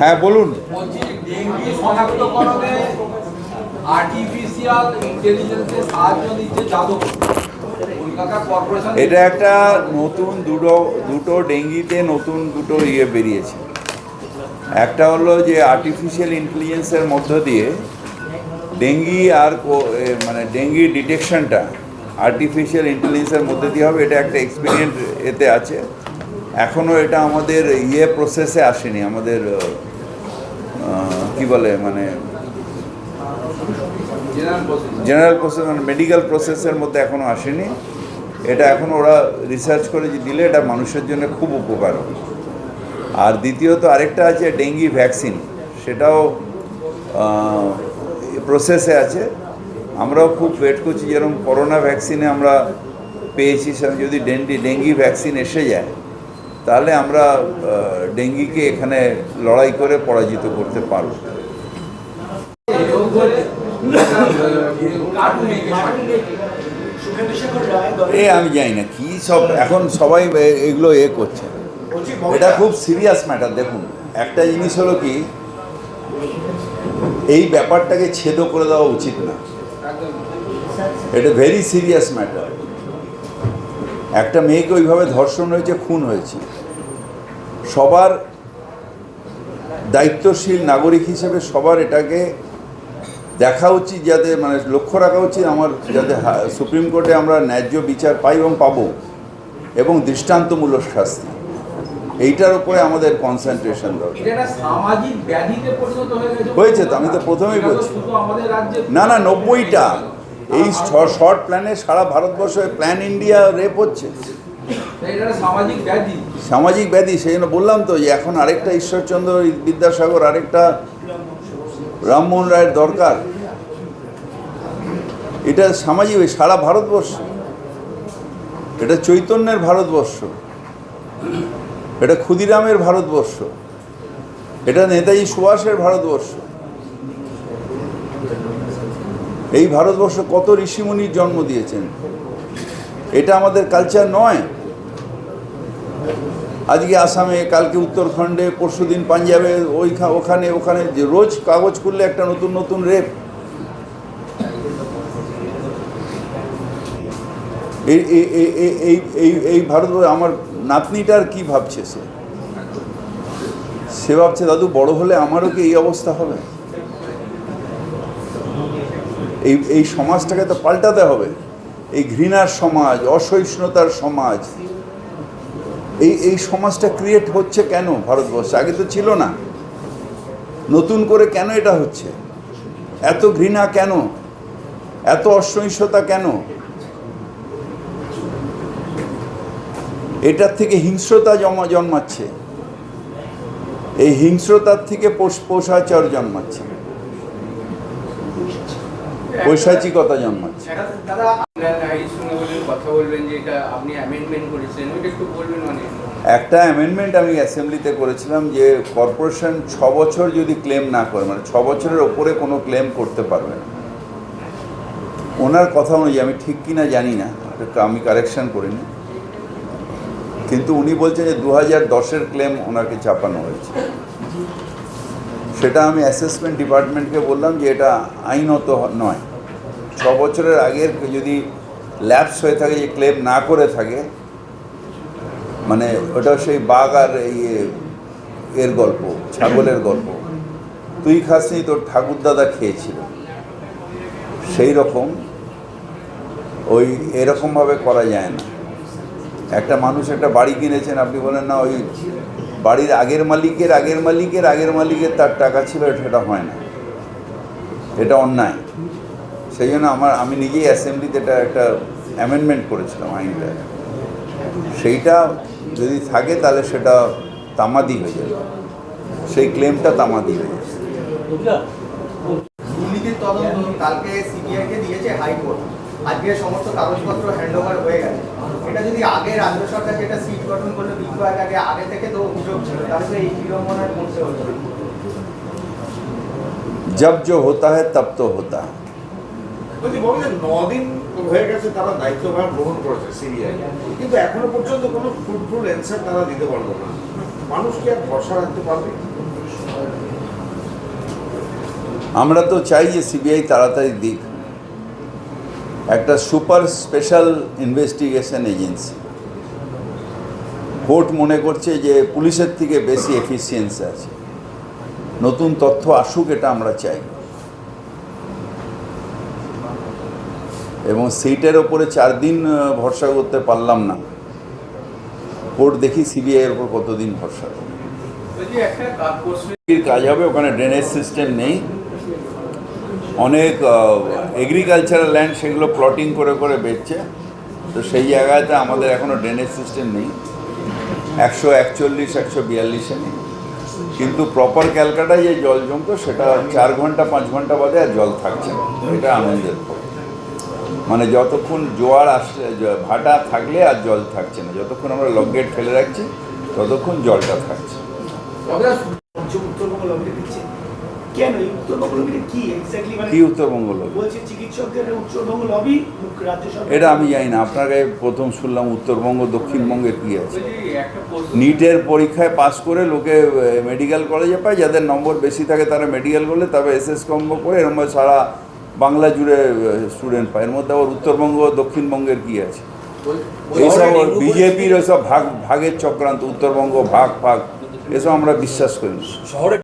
হ্যাঁ বলুন। এটা একটা নতুন দুটো দুটো ডেঙ্গিতে নতুন দুটো ইয়ে বেরিয়েছে। একটা হলো যে আর্টিফিশিয়াল ইন্টেলিজেন্সের মধ্য দিয়ে ডেঙ্গি আর মানে ডেঙ্গি ডিটেকশনটা আর্টিফিশিয়াল ইন্টেলিজেন্সের মধ্যে দিয়ে হবে। এটা একটা এক্সপিরিয়েন্স এতে আছে। এখনও এটা আমাদের ইয়ে প্রসেসে আসেনি আমাদের কি বলে মানে জেনারেল প্রসেস মানে মেডিকেল প্রসেসের মধ্যে এখনও আসেনি। এটা এখন ওরা রিসার্চ করে যে দিলে এটা মানুষের জন্য খুব উপকার হবে। আর দ্বিতীয়ত আরেকটা আছে ডেঙ্গি ভ্যাকসিন সেটাও প্রসেসে আছে। আমরাও খুব ওয়েট করছি যেরকম করোনা ভ্যাকসিনে আমরা পেয়েছি যদি ডেঙ্গি ডেঙ্গি ভ্যাকসিন এসে যায় তাহলে আমরা ডেঙ্গিকে এখানে লড়াই করে পরাজিত করতে পারব। এ, আমি জানি না, কি সব, এখন সবাই এগুলো এ করছে। এটা খুব সিরিয়াস ম্যাটার দেখুন, একটা জিনিস হলো কি, এই ব্যাপারটাকে ছেদ করে দেওয়া উচিত না। এটা ভেরি সিরিয়াস ম্যাটার একটা মেয়েকে ওইভাবে ধর্ষণ হয়েছে, খুন হয়েছে। সবার দায়িত্বশীল নাগরিক হিসেবে সবার এটাকে দেখা উচিত যাতে মানে লক্ষ্য রাখা উচিত আমার যাতে সুপ্রিম কোর্টে আমরা ন্যায্য বিচার পাই এবং পাবো এবং দৃষ্টান্তমূলক শাস্তি। এইটার উপরে আমাদের কনসেন্ট্রেশন দরকার। হয়ে হয়েছে তো, আমি তো প্রথমেই বলছি। না না নব্বইটা। এই শর্ট প্ল্যানে সারা ভারতবর্ষে প্ল্যান ইন্ডিয়া রেপ হচ্ছে। সামাজিক ব্যাধি। সামাজিক ব্যাধি, সেই জন্য বললাম তো যে এখন আরেকটা ঈশ্বরচন্দ্র বিদ্যাসাগর, আরেকটা রামমোহন রায়ের দরকার। এটা সামাজিক সারা ভারতবর্ষ। এটা চৈতন্যের ভারতবর্ষ। এটা ক্ষুদিরামের ভারতবর্ষ। এটা নেতাজি সুভাষের ভারতবর্ষ। এই ভারতবর্ষ কত ঋষিমুনির জন্ম দিয়েছেন? এটা আমাদের কালচার নয়। আজকে আসামে, কালকে উত্তরাখণ্ডে পরশুদিন পাঞ্জাবে, ওইখা, ওখানে ওখানে যে রোজ কাগজ খুললে একটা নতুন নতুন রেপ। এই, এই- এই- ভারতবর্ষ আমার নাতনিটার কি ভাবছে সে? সে ভাবছে, দাদু, বড় হলে আমারও কি এই অবস্থা হবে? এই এই সমাজটাকে তো পাল্টাতে হবে। এই ঘৃণার সমাজ, অসহিষ্ণুতার সমাজ এই এই সমাজটা ক্রিয়েট হচ্ছে কেন ভারতবর্ষে? আগে তো ছিল না। নতুন করে কেন এটা হচ্ছে? এত ঘৃণা কেন? এত অসহিষ্ণুতা কেন? এটার থেকে হিংস্রতা জমা, জন্মাচ্ছে। এই হিংস্রতার থেকে পোষ- পৌষাচার জন্মাচ্ছে। পৈশাচিকতা জন্মাচ্ছে। কথা বলবেন যে এটা আপনি অ্যামেন্ডমেন্ট করেছিলেন, ওইটা একটু বলবেন মানে একটা অ্যামেন্ডমেন্ট আমি অ্যাসেম্বলিতে করেছিলাম যে কর্পোরেশন ছ বছর যদি ক্লেম না করে মানে ছ বছরের ওপরে কোনো ক্লেম করতে পারবে না। ওনার কথা অনুযায়ী, আমি ঠিক কিনা জানি না আমি কারেকশন করিনি। কিন্তু উনি বলছেন যে দু হাজার দশের ক্লেম ওনাকে চাপানো হয়েছে। সেটা আমি অ্যাসেসমেন্ট ডিপার্টমেন্টকে বললাম যে এটা আইনত নয়। ছ বছরের আগের যদি ল্যাপস হয়ে থাকে, যে ক্লেম না করে থাকে মানে ওটা সেই বাঘ আর এই এর গল্প, ছাগলের গল্প। তুই খাসনি, তোর ঠাকুর দাদা খেয়েছিল। সেই রকম, ওই এরকমভাবে করা যায় না। একটা মানুষ একটা বাড়ি কিনেছেন, আপনি বলেন না, ওই বাড়ির আগের মালিকের আগের মালিকের আগের মালিকের তার টাকা ছিল, সেটা হয় না। এটা অন্যায়। সেই জন্য আমার, আমি নিজেই অ্যাসেম্বলিতে এটা একটা অ্যামেন্ডমেন্ট করেছিলাম আইনটা সেইটা যদি থাকে তাহলে সেটা তামাদি হয়ে যাবে সেই ক্লেমটা তামাদি হয়ে যাবে দুর্নীতির তদন্ত কালকে সিবিআইকে দিয়েছে হাইকোর্ট আজকে সমস্ত কাগজপত্র হ্যান্ডওভার হয়ে গেছে এটা যদি আগে রাজ্য সরকার যেটা সিট গঠন করলো দীর্ঘ আগে আগে আগে থেকে তো অভিযোগ ছিল তাহলে তো এই বিড়ম্বনায় পড়তে হতো না। जब जो होता है तब तो होता है হয়ে গেছে, তারা দায়িত্বভার গ্রহণ করেছে সিবিআই। কিন্তু এখনও পর্যন্ত কোনো অ্যান্সার তারা দিতে পারল না। মানুষ কি আর ভরসা রাখতে পারবে? আমরা তো চাই যে সিবিআই তাড়াতাড়ি দিক। একটা super special investigation agency. Court মনে করছে যে পুলিশের থেকে বেশি এফিসিয়েন্সি আছে। নতুন তথ্য আসুক, এটা আমরা চাই। এবং সিটের ওপরে চার দিন ভরসা করতে পারলাম না। কোর্ট দেখি সিবিআইয়ের ওপর কতদিন ভরসা কাজ হবে, ওখানে ড্রেনেজ সিস্টেম নেই। অনেক এগ্রিকালচারাল ল্যান্ড সেগুলো প্লটিং করে করে বেচছে। তো সেই জায়গাতে আমাদের এখনও ড্রেনেজ সিস্টেম নেই। একশো একচল্লিশ, একশো বিয়াল্লিশে নেই। কিন্তু প্রপার ক্যালকাটায় যে জল জমতো, সেটা চার ঘণ্টা, পাঁচ ঘণ্টা বাদে আর জল থাকছে এটা আনন্দের খবর। মানে যতক্ষণ জোয়ার আসলে ভাটা থাকলে আর জল থাকছে না। যতক্ষণ আমরা লকগেট ফেলে রাখছি ততক্ষণ জলটা থাকছে। উত্তরবঙ্গ কি এক্স্যাক্টলি মানে উত্তরবঙ্গ লবি এটা আমি জানি না। আপনার কাছে প্রথম শুনলাম উত্তরবঙ্গ দক্ষিণবঙ্গের কী আছে। নিটের পরীক্ষায় পাস করে লোকে মেডিকেল কলেজে পায়। যাদের নম্বর বেশি থাকে তারা মেডিকেল করলে তবে এসএস কম্ব করে এরকম সারা বাংলা জুড়ে স্টুডেন্ট পায়। এর মধ্যে আবার উত্তরবঙ্গ দক্ষিণবঙ্গের কি আছে? এইসব বিজেপির ওইসব ভাগ ভাগের চক্রান্ত উত্তরবঙ্গ ভাগ ভাগ এসব আমরা বিশ্বাস করি